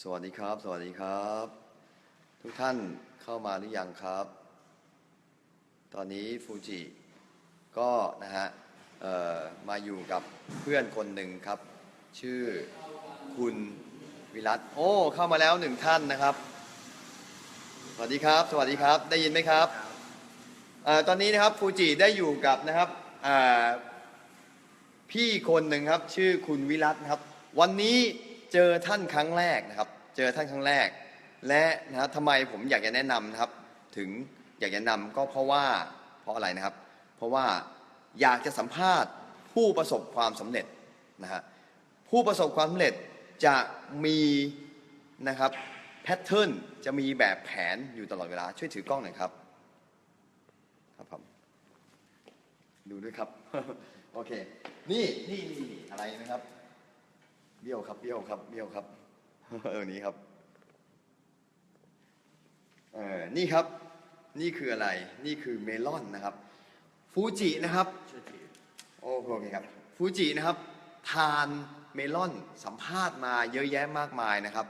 สวัสดีครับ สวัสดีครับ ทุกท่านเข้ามาหรือยังครับ ตอนนี้ฟูจิก็นะฮะมาอยู่กับเพื่อนคนหนึ่งครับ ชื่อคุณวิรัตโอ้เข้ามาแล้วหนึ่งท่านนะครับ สวัสดีครับ สวัสดีครับ ได้ยินไหมครับออตอนนี้นะครับฟูจิได้อยู่กับนะครับพี่คนหนึ่งครับ ชื่อคุณวิรัตครับ วันนี้ เจอท่านครั้งแรกนะครับ เจอท่านครั้งแรก และนะครับทำไมผมอยากจะแนะนำนะครับ ถึงอยากจะนำก็เพราะว่าเพราะอะไรนะครับ เพราะว่าอยากจะสัมภาษณ์ผู้ประสบความสำเร็จนะฮะผู้ประสบความสำเร็จจะมีนะครับแพทเทิร์นจะมีแบบแผนอยู่ตลอดเวลาช่วยถือกล้องหน่อยครับครับผมดูด้วยครับ โอเค นี่นี่นี่นี่อะไรนะครับ เบี้ยวครับเบี้ยวครับเบี้ยวครับเออนี้ครับเออนี่ครับนี่คืออะไรนี่คือเมลอนนะครับฟูจินะครับโอเคครับฟูจินะครับ ทานเมลอนสัมภาษณ์มาเยอะแยะมากมายนะครับ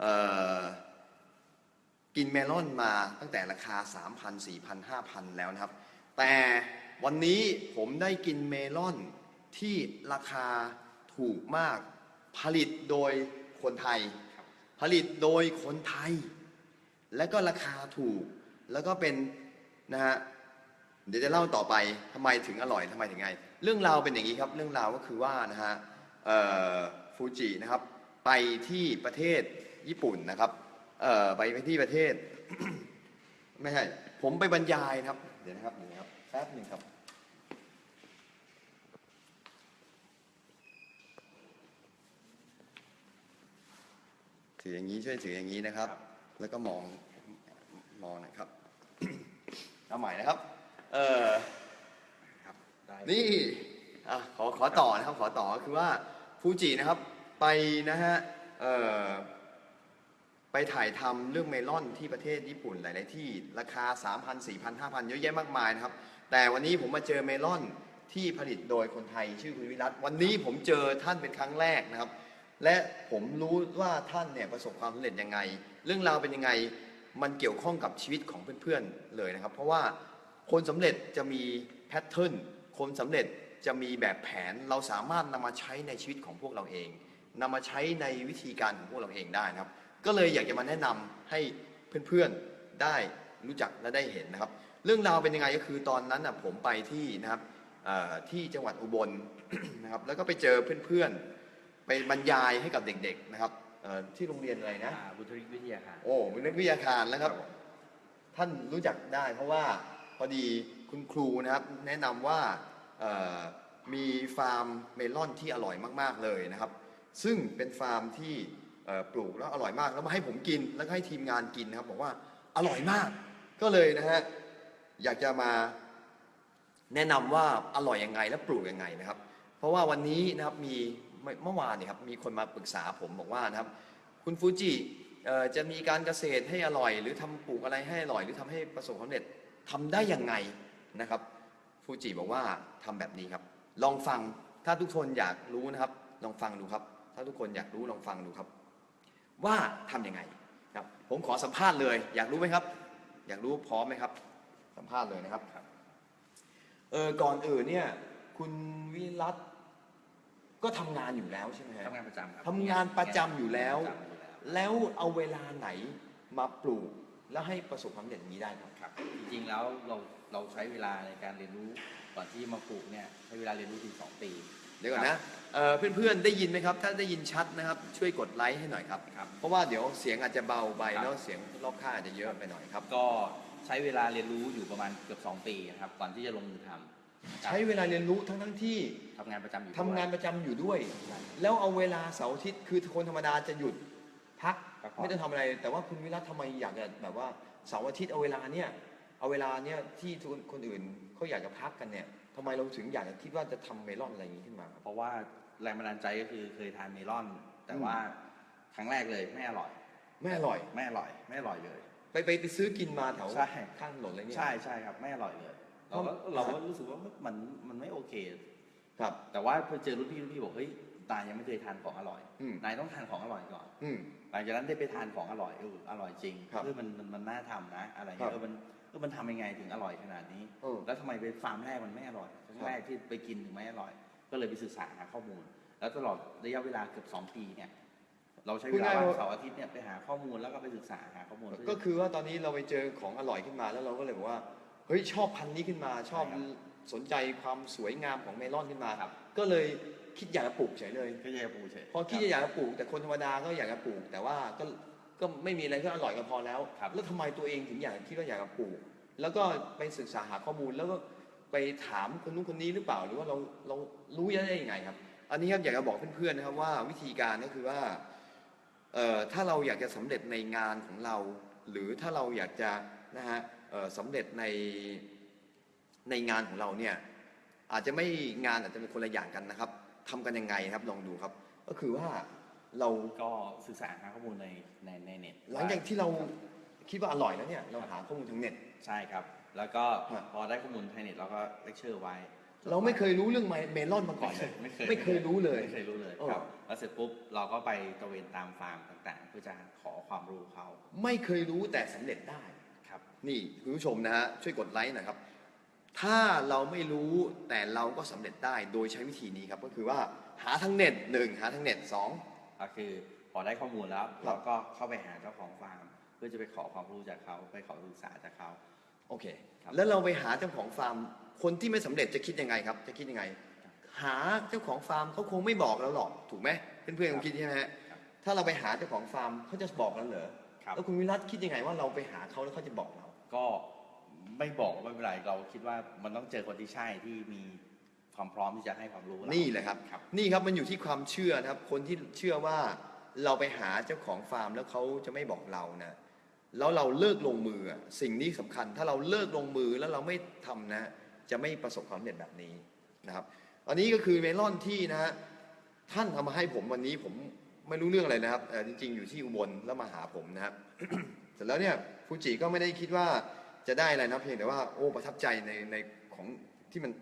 เอ่อกินเมลอนมาตั้งแต่ราคา 3,000 4,000 5,000 แล้วนะครับ แต่วันนี้ผมได้กินเมลอนที่ราคาถูกมาก ผลิตโดยคนไทย ผลิตโดยคนไทย และก็ราคาถูก แล้วก็เป็นนะฮะเดี๋ยวจะเล่าต่อไปทำไมถึงอร่อยทำไมถึงไง เรื่องราวเป็นอย่างนี้ครับ เรื่องราวก็คือว่านะฮะเอ่อฟูจินะครับ ไปที่ประเทศญี่ปุ่นนะครับเอ่อไปไปที่ประเทศ ไม่ใช่ผมไปบรรยายนะครับ เดี๋ยวนะครับเดี๋ยวนะครับแป๊บหนึ่งครับ ถืออย่างนี้ช่วยถืออย่างนี้นะครับ แล้วก็มองมองนะครับเอาใหม่นะครับ เออครับได้นี่อะขอขอต่อนะครับขอต่อก็คือว่าฟูจินะครับ ไปนะฮะเอ่อไปถ่ายทำเรื่องเมลอนที่ประเทศญี่ปุ่นหลาย ๆ ที่ราคา 3,000 4,000 5,000 เยอะแยะมากมายนะครับ แต่วันนี้ผมมาเจอเมลอนที่ผลิตโดยคนไทยชื่อคุณวิรัตวันนี้ผมเจอท่านเป็นครั้งแรกนะครับ และผมรู้ว่าท่านเนี่ยประสบความสำเร็จยังไง เรื่องราวเป็นยังไงมันเกี่ยวข้องกับชีวิตของเพื่อนๆเลยนะครับ เพราะว่าคนสำเร็จจะมีแพทเทิร์นคนสำเร็จจะมีแบบแผนเราสามารถนำมาใช้ในชีวิตของพวกเราเองนำมาใช้ในวิธีการของพวกเราเองได้นะครับ ก็เลยอยากจะมาแนะนำให้เพื่อนๆได้รู้จักและได้เห็นนะครับ เรื่องราวเป็นยังไงก็คือตอนนั้นนะผมไปที่นะครับที่จังหวัดอุบลนะครับแล้วก็ไปเจอเพื่อนๆ ไปบรรยายให้กับเด็กๆนะครับเอ่อที่โรงเรียนอะไรนะ อ่าบุตริกวิทยาค่ะ โอ้เป็นนักวิทยาการแล้วครับ ท่านรู้จักได้เพราะว่าพอดีคุณครูนะครับแนะนำว่าเอ่อมีฟาร์มเมลอนที่อร่อยมากๆเลยนะครับ ซึ่งเป็นฟาร์มที่เอ่อปลูกแล้วอร่อยมากแล้วมาให้ผมกินแล้วก็ให้ทีมงานกินนะครับ บอกว่าอร่อยมาก ก็เลยนะฮะอยากจะมา แนะนำว่าอร่อยยังไงและปลูกยังไงนะครับ เพราะว่าวันนี้นะครับมี เมื่อวานเนี่ยครับมีคนมาปรึกษาผมบอกว่านะครับ คุณฟูจิจะมีการเกษตรให้อร่อย หรือทำปลูกอะไรให้อร่อย หรือทำให้ประสบความสำเร็จทำได้ยังไงนะครับฟูจิบอกว่าทำแบบนี้ครับ ลองฟังถ้าทุกคนอยากรู้นะครับ ลองฟังดูครับ ถ้าทุกคนอยากรู้ลองฟังดูครับ ว่าทำยังไงครับ ผมขอสัมภาษณ์เลย อยากรู้ไหมครับ อยากรู้พร้อมไหมครับ สัมภาษณ์เลยนะครับเออก่อนอื่นเนี่ยคุณวิรัต ก็ทำงานอยู่แล้วใช่ไหมฮะทำงานประจำครับทำงานประจำอยู่แล้วประจำอยู่แล้วแล้วเอาเวลาไหนมาปลูกแล้วให้ประสบความสำเร็จอย่างนี้ได้ครับ ครับ จริงๆแล้วเราเราใช้เวลาในการเรียนรู้ก่อนที่มาปลูกเนี่ยใช้เวลาเรียนรู้ถึงสองปี เดี๋ยวก่อนนะเอ่อเพื่อนๆได้ยินไหมครับ ถ้าได้ยินชัดนะครับ ช่วยกดไลค์ให้หน่อยครับ ครับเพราะว่าเดี๋ยวเสียงอาจจะเบาไปครับแล้วเสียงรอบข้างอาจจะเยอะไปหน่อยครับ ก็ใช้เวลาเรียนรู้อยู่ประมาณเกือบสองปีนะครับก่อนที่จะลงมือทำ ใช้เวลาเรียนรู้ทั้งทั้งๆที่ทำงานประจำอยู่ทำงานประจำอยู่ด้วย แล้วเอาเวลาเสาร์อาทิตย์คือคนธรรมดาจะหยุดพักพักผ่อน ไม่ต้องทำอะไร แต่ว่าคุณวิรัตทำไมอยากจะแบบว่าเสาร์อาทิตย์เอาเวลาเนี่ยเอาเวลาเนี่ยที่ทุกคนอื่นเขาอยากจะพักกันเนี่ยทำไมเราถึงอยากจะคิดว่าจะทำเมลอนอะไรอย่างนี้ขึ้นมาครับ เพราะว่าแรงบันดาลใจก็คือเคยทานเมลอน แต่ว่าครั้งแรกเลยไม่อร่อย ไม่อร่อย ไม่อร่อย ไม่อร่อยเลย ไปไปไปซื้อกินมาแถวใช่ ข้างถนนอะไรเงี้ยใช่ใช่ครับไม่อร่อยเลย เราก็เราก็รู้สึกว่ามันมันไม่โอเค ครับ แต่ว่าพอเจอรุ่นพี่รุ่นพี่บอกเฮ้ยนายยังไม่เคยทานของอร่อยอืมนายต้องทานของอร่อยก่อนอืมหลังจากนั้นได้ไปทานของอร่อยเอออร่อยจริงครับเออมันมันมันน่าทำนะ อะไรครัเงี้บยเออมันเออมันทำยังไงถึงอร่อยขนาดนี้เออแล้วทำไมไปฟาร์มแรกมันไม่อร่อยครั้งครับแรกที่ไปกินถึงไม่อร่อย ก็เลยไปศึกษาหาข้อมูล แล้วตลอดระยะเวลาเกือบสองปีเนี่ย เราใช้เวลาว่างเสาร์อาทิตย์เนี่ยไปหาข้อมูลแล้วก็ไปศึกษาหาข้อมูลเพื่อก็คือว่าตอนนี้เราไปเจอของอร่อยขึ้นมาแล้วเราก็เลยบอกว่า เฮ้ยชอบพันธุ์นี้ขึ้นมาชอบใช่ครับ สนใจความสวยงามของเมลอนขึ้นมาครับ ก็เลยคิดอยากจะปลูกเฉยเลย ก็จะปูเฉยพอคิดจะอยากจะปลูก แต่คนธรรมดาก็อยากจะปลูก แต่ว่าก็ก็ไม่มีอะไรก็อร่อยก็พอแล้วครับแล้วทำไมตัวเองถึงอยากคิดว่าอยากจะปลูก แล้วก็ไปศึกษาหาข้อมูลแล้วก็ไปถามคนนู้นคนนี้หรือเปล่าหรือว่าเราเรารู้ได้ยังไงครับ อันนี้ครับอยากจะบอกเพื่อนๆนะครับว่าวิธีการก็คือว่าเอ่อถ้าเราอยากจะสำเร็จในงานของเรา หรือถ้าเราอยากจะนะฮะเอ่อ สำเร็จในในงานของเราเนี่ยอาจจะไม่งานอาจจะเป็นคนละอย่างกันนะครับทำกันยังไงครับลองดูครับ ก็คือว่าเราก็ศึกษาหาข้อมูลในในในเน็ตหลังจากที่เราคิดว่าอร่อยแล้วเนี่ยเราหาข้อมูลทางเน็ตใช่ครับ แล้วก็ฮะพอได้ข้อมูลในเน็ตเราก็เลคเชอร์ไว้ เราไม่เคยรู้เรื่องเมลอนมาก่อนเลยไม่เคยไม่เคยรู้เลยไม่เคยรู้เลยเออครับแล้วเสร็จปุ๊บเราก็ไปตระเวนตามฟาร์มต่างๆ เพื่อจะขอความรู้เขาไม่เคยรู้แต่สำเร็จได้ ครับนี่คุณผู้ชมนะฮะช่วยกดไลค์หนะครับ ถ้าเราไม่รู้แต่เราก็สำเร็จได้โดยใช้วิธีนี้ครับ ก็คือว่าหาทางเน็ตหนึ่งหาทางเน็ตสอง ก็คือพอได้ข้อมูลแล้วครับเราก็เข้าไปหาเจ้าของฟาร์มเพื่อจะไปขอความรู้จากเขาไปขอศึกษาจากเขา โอเค ครับ แล้วเราไปหาเจ้าของฟาร์ม คนที่ไม่สำเร็จจะคิดยังไงครับ จะคิดยังไง หาเจ้าของฟาร์มเขาคงไม่บอกเราหรอก ถูกไหมเพื่อนๆคงคิดใช่ไหมฮะ ครับ ถ้าเราไปหาเจ้าของฟาร์มเขาจะบอกเราเหรอ ครับ แล้วคุณวิรัตคิดยังไงว่าเราไปหาเขาแล้วเขาจะบอกเรา ก็ไม่บอกไม่เป็นไรเราคิดว่ามันต้องเจอคนที่ใช่ที่มีความพร้อมที่จะให้ความรู้เรานี่แหละครับ ครับ นี่ครับมันอยู่ที่ความเชื่อนะครับ คนที่เชื่อว่าเราไปหาเจ้าของฟาร์มแล้วเขาจะไม่บอกเรานะ แล้วเราเลิกลงมืออะสิ่งนี้สำคัญ ถ้าเราเลิกลงมือแล้วเราไม่ทำนะ จะไม่ประสบความสำเร็จแบบนี้นะครับ อันนี้ก็คือเมลอนที่นะฮะท่านทำมาให้ผมวันนี้ผม ไม่รู้เรื่องอะไรนะครับเอ่อจริง ๆ อยู่ที่อุบลแล้วมาหาผมนะครับ เสร็จแล้วเนี่ยฟูจิก็ไม่ได้คิดว่าจะได้อะไรนะเพียงแต่ว่าโอ้ประทับใจในในของที่มัน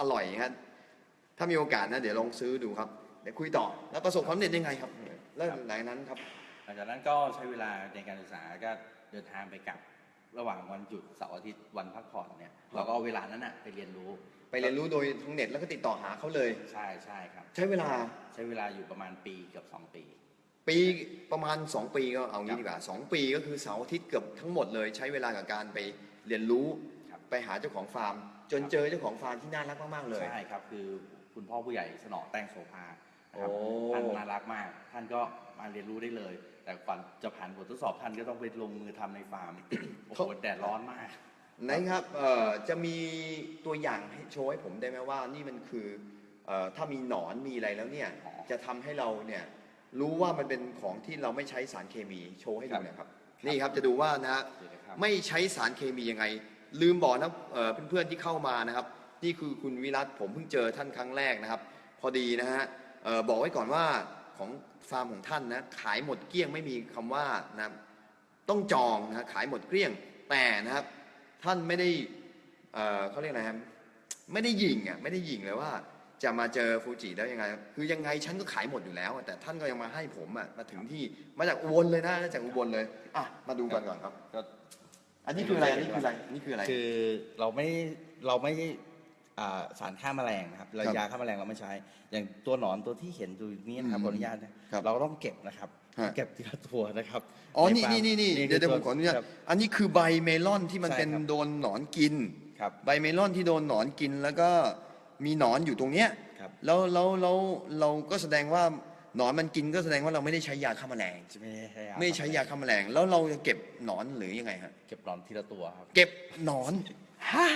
อร่อยฮะถ้ามีโอกาสนะเดี๋ยวลองซื้อดูครับเดี๋ยวคุยต่อแล้วประสบความสำเร็จยังไงครับแล้วหลังจากนั้นครับ หลังจากนั้นก็ใช้เวลาในการศึกษาก็เดินทางไปกลับระหว่างวันหยุดเสาร์อาทิตย์วันพักผ่อนเนี่ยเราก็เอาเวลานั้นน่ะไปเรียนรู้ ไปเรียนรู้โดยทางเน็ตแล้วก็ติดต่อหาเขาเลย ใช่ใช่ครับ ใช้เวลาใช้เวลาอยู่ประมาณปีเกือบสองปี ปีประมาณ 2 ปีก็เอางี้ดีกว่า2ปีก็คือเสาร์อาทิตย์เกือบทั้งหมดเลย ใช้เวลากับการไปเรียนรู้ครับไปหาเจ้าของฟาร์ม จนเจอเจ้าของฟาร์มที่น่ารักมากๆเลย ใช่ครับคือคุณพ่อผู้ใหญ่สนอแต้งโสภานะครับโอ้ ท่านน่ารักมาก ท่านก็มาเรียนรู้ได้เลย แต่ก่อนจะผ่านบททดสอบท่านก็ต้องไปลงมือทำในฟาร์ม โอ้โหแดดร้อนมาก นะครับเอ่อจะมีตัวอย่างให้โชว์ให้ผมได้ไหมว่านี่มันคือเอ่อถ้ามีหนอนมีอะไรแล้วเนี่ยอ๋อจะทำให้เราเนี่ยรู้ว่ามันเป็นของที่เราไม่ใช้สารเคมีโชว์ให้ดูหนะครับนี่ครับจะดูว่านะฮะเดี๋ยวนะครับ ไม่ใช้สารเคมียังไง ลืมบอกนะเอ่อเพื่อนๆที่เข้ามานะครับ นี่คือคุณวิรัตผมเพิ่งเจอท่านครั้งแรกนะครับ พอดีนะฮะเอ่อบอกไว้ก่อนว่าของฟาร์มของท่านนะขายหมดเกลี้ยงไม่มีคำว่านะครับต้องจองนะขายหมดเกลี้ยงแต่นะครับ ท่านไม่ได้เอ่อเขาเรียกอะไรครับไม่ได้ยิงอะไม่ได้ยิงเลยว่า จะมาเจอฟูจิแล้วยังไง คือยังไงฉันก็ขายหมดอยู่แล้วแต่ท่านก็ยังมาให้ผมอะมาถึงที่มาจากอุบลเลยนะจากอุบลเลยอะมาดูกันก่อนครับ ก็อันนี้คืออะไรอันนี้คืออะไรอันนี้คืออะไร คือเราไม่เราไม่อ่าสารฆ่าแมลงนะครับเราครับยาฆ่าแมลงเราไม่ใช้ อย่างตัวหนอนตัวที่เห็นตัวนี้นะครับอืมขออนุญาตนะครับเราก็ต้องเก็บนะครับ ฮะ เก็บทีละตัวนะครับอ๋อในี่ฟาร์มนี่นี่นี่เดี๋ยวเดี๋ยวผมขออนุญาต ครับ อันนี้คือใบเมลอนที่มันใช่เป็นครับ โดนหนอนกิน ครับ ใบเมลอนที่โดนหนอนกินแล้วก็มีหนอนอยู่ตรงเนี้ยครับ แล้วแล้วแล้วเราก็แสดงว่าหนอนมันกินก็แสดงว่าเราไม่ได้ใช้ยาฆ่าแมลง จะไม่ใช่ยาไม่ใช้ยาฆ่าแมลง แล้วเราจะเก็บหนอนหรือยังไงฮะ เก็บหนอนทีละตัวครับ เก็บหนอน ฮะ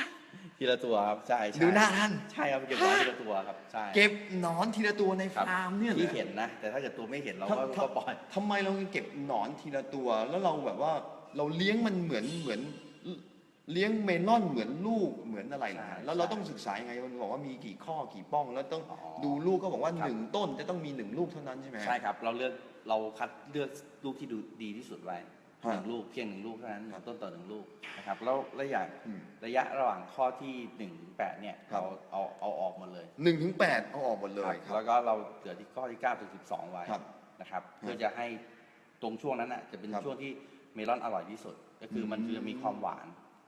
ทีละตัวครับใช่ใช่ดูหน้าท่าน ใช่ครับเก็บหนอนทีละตัวครับใช่เก็บหนอนทีละตัวในครับฟาร์มเนี่ยเหรอที่เห็นนะ แต่ถ้าเกิดตัวไม่เห็นเราก็ทำทำก็ปล่อยทำไมเราเก็บหนอนทีละตัว แล้วเราแบบว่าเราเลี้ยงมันเหมือนเหมือนเลี้ยงเมลอนเหมือนลูกเหมือนอะไรนะฮะแล้วเราต้องศึกษายังไงมันบอกว่ามีกี่ข้อกี่ป้อง แล้วต้องอ๋อดูลูกก็บอกว่าครับหนึ่งต้นจะต้องมีหนึ่งลูกเท่านั้นใช่ไหมฮะใช่ครับ เราเลือกเราคัดเลือกลูกที่ดูดีที่สุดไว้ฮะ หนึ่งลูกเพียงหนึ่งลูกเท่านั้นหนึ่งต้นต่อหนึ่งลูกนะครับแล้วระยะอืมระยะระหว่างข้อที่หนึ่งถึงแปดเนี่ยครับเราเอาเอาออกหมดเลยหนึ่งถึงแปดเอาออกหมดเลยคแล้รับวก็เราเหลือที่ข้อที่เก้าถึงสิบสองไว้ครับนะครับเพื่อจะให้ตรงช่วงนั้นน่ะจะเป็นครับช่วงที่เมลอนอร่อยที่สุด ก็คือมันจะมีความหวาน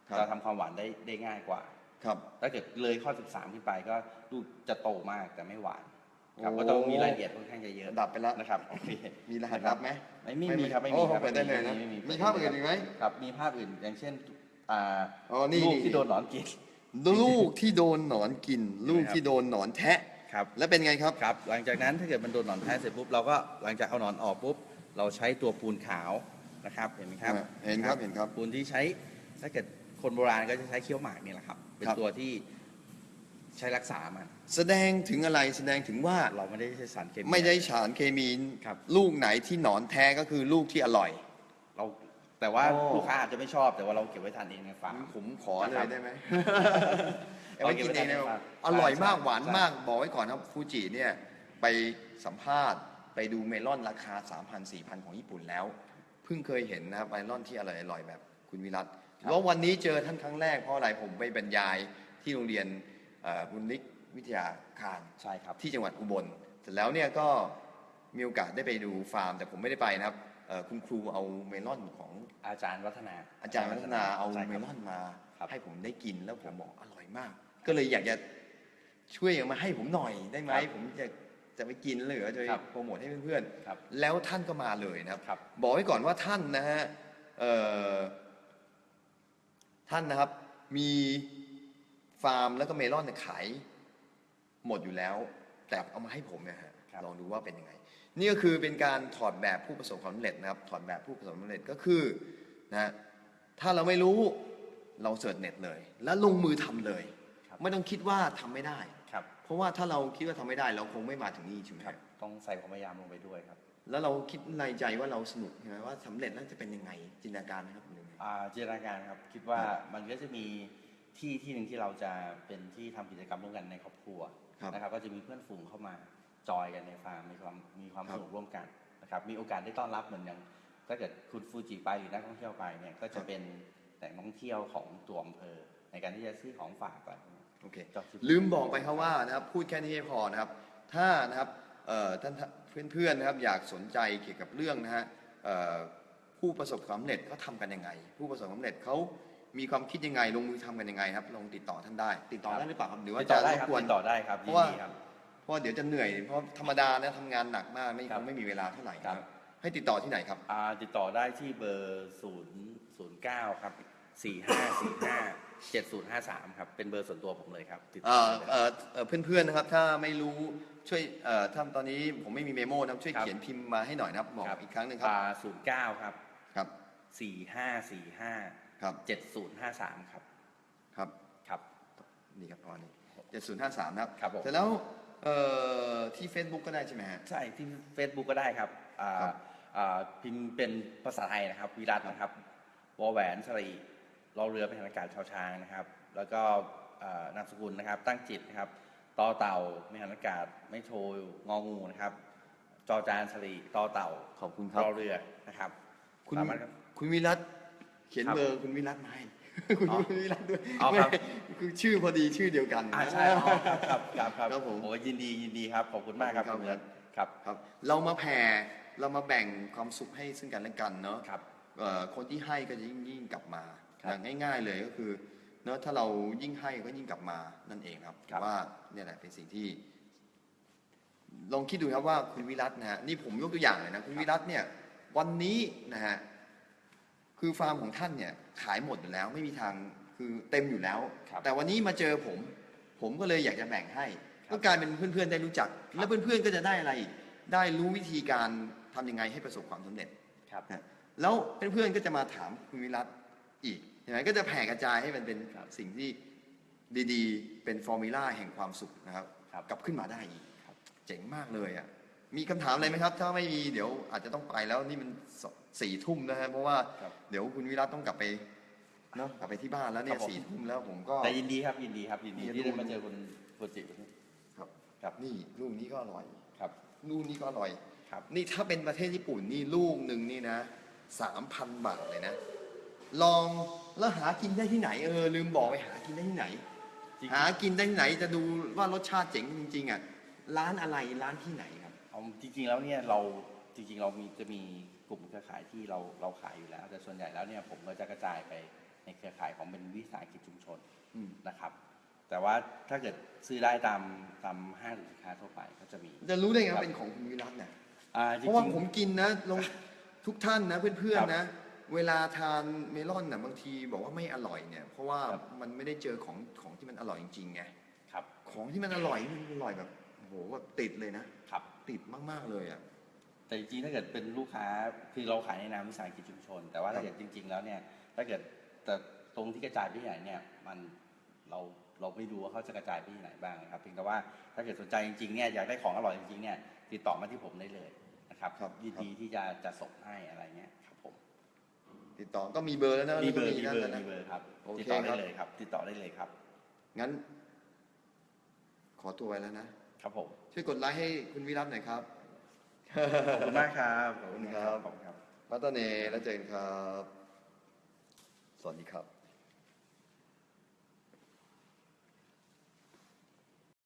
ครับ เราทำความหวานได้ได้ง่ายกว่า ครับ ถ้าเกิดเลยข้อ 13 ขึ้นไปก็ลูกจะโตมากแต่ไม่หวาน ครับโอ้ก็ต้องมีรายละเอียดค่อนข้างจะเยอะดับไปแล้วนะครับโอเคมีรหัสลับไหมไม่ไม่มีครับไม่มีโอ้ครับเปิดได้เลยนะไม่มีภาพอื่นอีกไหมครับมีภาพอื่นอย่างเช่นอ่าอ๋อนี่ลูกนี่ที่โดนหนอนกินลูกที่โดนหนอนกิน ลูกครับที่โดนหนอนแทะครับแล้วเป็นไงครับครับ หลังจากนั้นถ้าเกิดมันโดนหนอนแท้เสร็จปุ๊บเราก็หลังจากเอาหนอนออกปุ๊บเราใช้ตัวปูนขาวนะครับเห็นไหมครับอ่าเห็นครับเห็นครับปูนที่ใช้ถ้าเกิดคนโบราณก็จะใช้เคี้ยวหมากนี่แหละครับ เป็นครับตัวที่ ใช้รักษามัน แสดงถึงอะไรแสดงถึงว่าเราไม่ได้ใช้สารเคมี ไม่ได้สารเคมีครับ ลูกไหนที่หนอนแท้ก็คือลูกที่อร่อย เราแต่ว่าโอ้ ลูกค้าอาจจะไม่ชอบแต่ว่าเราเก็บไว้ทานเองในฟาร์ม ผมขอเลครัยบได้ไหมเอาไว้กินเองนะครับอร่อยมากใช่หวานใช่มากบอกไว้ก่อนครับฟูจิเนี่ยไปสัมภาษณ์ไปดูเมลอนราคา 3,000 4,000 ของญี่ปุ่นแล้ว เพิ่งเคยเห็นนะครับเมลอนที่อร่อยอร่อยแบบคุณวิรัตแล้ววันนี้เจอท่านครั้งแรกเพราะอะไรผมไปบรรยายที่โรงเรียนเอ่อ บุญลิกวิทยาคารใช่ครับ ที่จังหวัดอุบล เสร็จแล้วเนี่ยก็มีโอกาสได้ไปดูฟาร์ม แต่ผมไม่ได้ไปนะครับเอ่อคุณครูเอาเมลอนของอาจารย์วัฒนาอาจารย์วัฒนาเอาใช่เมครับ ลอนมา ครับให้ผมได้กินแล้วผมบอกอร่อยมาก ก็เลยอยากจะช่วยเอามาให้ผมหน่อยได้ไหมครับผมจะจะไปกินหรือจะไปครับ โปรโมทให้เพื่อนครับ ๆแล้วท่านก็มาเลยนะครับ ครับ บอกไว้ก่อนว่าท่านนะฮะเอ่อท่านนะครับมี ฟาร์มแล้วก็เมลอนเนี่ยขายหมดอยู่แล้ว แต่เอามาให้ผมเนี่ยฮะครับ ลองดูว่าเป็นยังไง นี่ก็คือเป็นการถอดแบบผู้ประสบความสำเร็จนะครับ ถอดแบบผู้ประสบความสำเร็จก็คือนะฮะถ้าเราไม่รู้เราเสิร์ชเน็ตเลย แล้วลงมือทำเลย ครับ ไม่ต้องคิดว่าทำไม่ได้ ครับเพราะว่าถ้าเราคิดว่าทำไม่ได้ เราคงไม่มาถึงนี่ใช่ไหมครับต้องใส่ความพยายามลงไปด้วยครับแล้วเราคิดในใจว่าเราสนุกใช่ไหมว่าสำเร็จแล้วจะเป็นยังไงจินตนาการนะครับหรือไง อ่าจินตนาการครับคิดว่าครับมันก็จะมี ที่ที่หนึ่งที่เราจะเป็นที่ทำกิจกรรมร่วมกันในครอบครัวครับนะครับ ก็จะมีเพื่อนฝูงเข้ามาจอยกันในฟาร์มมีความมีความครัสบนุกร่วมกันนะครับ มีโอกาสได้ต้อนรับเหมือนอย่างถ้าเกิดคุณฟูจิไปหรือนักท่องเที่ยวไปเนี่ยก็ครัจะบเป็นแหล่งท่องเที่ยวของตัวอำเภอ ในการที่จะซื้อของฝากไปโอเคจากที่ลืมบอกไปครับว่านะครับพูดแค่นี้ไม่พอนะครับ ถ้านะครับเอ่อท่านเพื่อนๆนะครับอยากสนใจเกี่ยวกับเรื่องนะฮะเอ่อผู้ประสบความสำเร็จเขาทำกันยังไง ผู้ประสบความสำเร็จเขา มีความคิดยังไงลงมือทำกันยังไงครับลองติดต่อท่านได้ ติดต่อได้หรือเปล่าครับหรือว่าติดต่จะอได้รบครับกวน ติดต่อได้ครับเพยินราะว่าดีครับ เพราะว่าเดี๋ยวจะเหนื่อยเพราะธรรมดาเนี่ยทำงานหนักมากไม่ครัคบงไม่มีเวลาเท่าไหร่ครับนะครับ ให้ติดต่อที่ไหนครับ อ่าติดต่อได้ที่เบอร์0 0 9ครับ45 45 7053ครับ เป็นเบอร์ส่วนตัวผมเลยครับ ติดต่เอ่ออได้เอ่อเอ่อเพื่อนๆนะครับถ้าไม่รู้ช่วยเอ่อถ้าตอนนี้ผมไม่มีเมโมนะครับช่วยครับ เขียนพิมพ์มาให้หน่อยนะครับบอกอีกครั้งหนึ่งครับอ่า09 ครับครับ4545 ครับ 7053 ครับ ครับครับ นี่ครับประมาณนี้เจ็ดศูนย์ห้าสามนะครับครับผมเสร็จแล้วเอ่อที่ Facebook ก็ได้ใช่ไหมฮะ ใช่ที่ Facebook ก็ได้ครับอ่าครับ อ่าพิมพ์เป็นภาษาไทยนะครับ วิรัตนะครับวอแหวนสระอีรอเรือเป็นทางอากาศชาวช้างนะครับ แล้วก็อ่านามสกุลนะครับ ตั้งจิตนะครับต่อเต่าไม่หันอากาศไม่โทงองูนะครับ จอจานสลีต่อเต่าขอบคุณครับ รอเรือนะครับคุณสามารถครับ คุณวิรัตเขียนครับเบอร์คุณวิรัตมาให้คุณอ๋อวิรัตด้วยอ๋อครับไม่คือชื่อพอดีชื่อเดียวกันอ่าใช่อ๋อครับครับครับครับครับผมโอ้ยินดียินดีครับขอบคุณมากครับขอบคุณครับครับครับ เรามาแผ่เรามาแบ่งความสุขให้ซึ่งกันและกันเนาะครับเอ่อคนที่ให้ก็จะยิ่งยิ่งกลับมาครับอย่างง่าย ๆเลยก็คือเนอะถ้าเรายิ่งให้ก็ยิ่งกลับมานั่นเองครับครับว่าเนี่ยแหละเป็นสิ่งที่ ลองคิดดูครับว่าคุณวิรัตนะฮะนี่ผมยกตัวอย่างเลยนะคุณวิรัตเนี่ยวันนี้นะฮะ คือฟาร์มของท่านเนี่ยขายหมดอยู่แล้วไม่มีทางคือเต็มอยู่แล้ว ครับแต่วันนี้มาเจอผม ผมก็เลยอยากจะแบ่งให้ครับก็กลายเป็นเพื่อนๆได้รู้จักแล้วเพื่อนๆก็จะได้อะไรอีกได้รู้วิธีการทำยังไงให้ประสบความสำเร็จ ครับ นะแล้วเพื่อนๆก็จะมาถามคุณวิรัตอีกใช่ไหมก็จะแผ่กระจายให้มันเป็นครับสิ่งที่ดีๆ เป็นฟอร์มูล่าแห่งความสุขนะครับ ครับ กลับขึ้นมาได้อีกครับเจ๋งมากเลยอะ มีคำถามอะไรไหมครับ ถ้าไม่มีเดี๋ยวอาจจะต้องไปแล้วนี่มันสสี่ทุ่มนะฮะเพราะว่าครับ เดี๋ยวคุณวิรัตต้องกลับไปเนาะกลับไปที่บ้านแล้วเนี่คยรับผม สี่ทุ่มแล้วผมก็ แต่ยินดีครับยินดีครับยินดีเนี่ยที่ได้ดูมาเจอคุณฟูจิวันนี้ครับ ครับนี่ลูกนี้ก็อร่อย ครับลูกนี้ก็อร่อย ครับ นี่ถ้าเป็นประเทศญี่ปุ่นนี่ลูกหนึ่งนี่นะสามพันบาทเลยนะ ลองแล้วหากินได้ที่ไหนเออลืมบอกไปหากินได้ที่ไหน จริง หากินได้ที่ไหนจะดูว่ารสชาติเจ๋งจริงๆอะร้านอะไรร้านที่ไหนครับ เอาจริงๆแล้วเนี่ยเราจริงๆเรามีจะมีกลุ่มเครือข่ายที่เราเราขายอยู่แล้ว แต่ส่วนใหญ่แล้วเนี่ยผมก็จะกระจายไปในเครือข่ายของเป็นวิสาหกิจชุมชนอืมนะครับ แต่ว่าถ้าเกิดซื้อได้ตามตามห้างหรือสินค้าทั่วไปก็จะมี จะรู้ได้ไงครับว่าเป็นของคุณวิรัตเนี่ยอ่าจเพริงราะว่าๆผมกินนะลงทุกท่านนะเพื่อนครับๆนะ เวลาทานเมลอนน่ะบางทีบอกว่าไม่อร่อยเนี่ย เพราะว่าครับ มันไม่ได้เจอของของที่มันอร่อยจริงๆไงครับ ของที่มันอร่อยมันอร่อยแบบโอ้โหแบบติดเลยนะครับ ติดมาก ๆ เลยอะ แต่จริงๆ ถ้าเกิดเป็นลูกค้าคือเราขายในนามวิสาหกิจชุมชน แต่ว่าครัถ้าบเกิดจริง ๆ แล้วเนี่ย ถ้าเกิดแต่ตรงที่กระจายไปที่ไหนเนี่ย มันเราเราไม่รู้ว่าเขาจะกระจายไปที่ไหนบ้างนะครับ เพียงแต่ว่าถ้าเกิดสนใจจริงๆ เนี่ยอยากได้ของอร่อยจริงๆ เนี่ยติดต่อมาที่ผมได้เลยนะครับครับ ยินดีที่จะจะส่งให้อะไรเงี้ยครับผม ติดต่อก็มีเบอร์แล้วนะมีเบอร์ก็มีนั่เบอนร์แล้วมีนะเบอร์ครับ โอเคติดต่อครัได้บเลยครับ ติดต่อได้เลยครับ งั้น ขอตัวไปแล้วนะ ครับผม ช่วยกดไลค์ให้คุณวิรัตหน่อยครับ ขอบคุณมากครับขอบคุณขอบคุณครับ ขอบคุณครับ มาตาเนแล้วเจอกันครับ สวัสดีครับ